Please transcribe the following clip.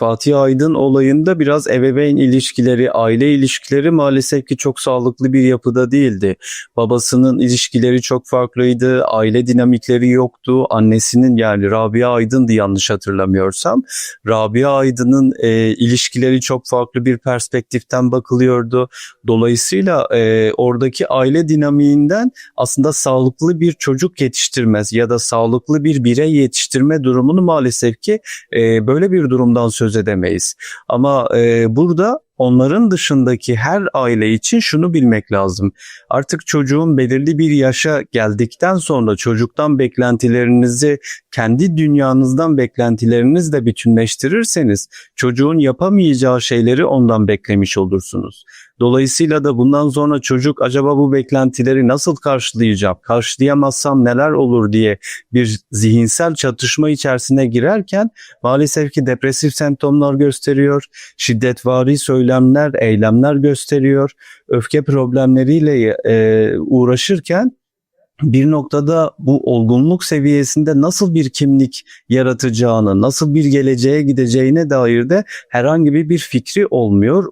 Fatih Aydın olayında biraz ebeveyn ilişkileri, aile ilişkileri maalesef ki çok sağlıklı bir yapıda değildi. Babasının ilişkileri çok farklıydı, aile dinamikleri yoktu. Annesinin yani Rabia Aydın'dı yanlış hatırlamıyorsam. Rabia Aydın'ın e, ilişkileri çok farklı bir perspektiften bakılıyordu. Dolayısıyla e, oradaki aile dinamiğinden aslında sağlıklı bir çocuk yetiştirmez ya da sağlıklı bir birey yetiştirme durumunu maalesef ki e, böyle bir durumdan söz edemeyiz. Ama e, burada onların dışındaki her aile için şunu bilmek lazım. Artık çocuğun belirli bir yaşa geldikten sonra çocuktan beklentilerinizi kendi dünyanızdan beklentilerinizle bütünleştirirseniz çocuğun yapamayacağı şeyleri ondan beklemiş olursunuz. Dolayısıyla da bundan sonra çocuk acaba bu beklentileri nasıl karşılayacak, karşılayamazsam neler olur diye bir zihinsel çatışma içerisine girerken maalesef ki depresif semptomlar gösteriyor, şiddetvari söylemler, eylemler gösteriyor, öfke problemleriyle e, uğraşırken bir noktada bu olgunluk seviyesinde nasıl bir kimlik yaratacağını, nasıl bir geleceğe gideceğine dair de herhangi bir fikri olmuyor.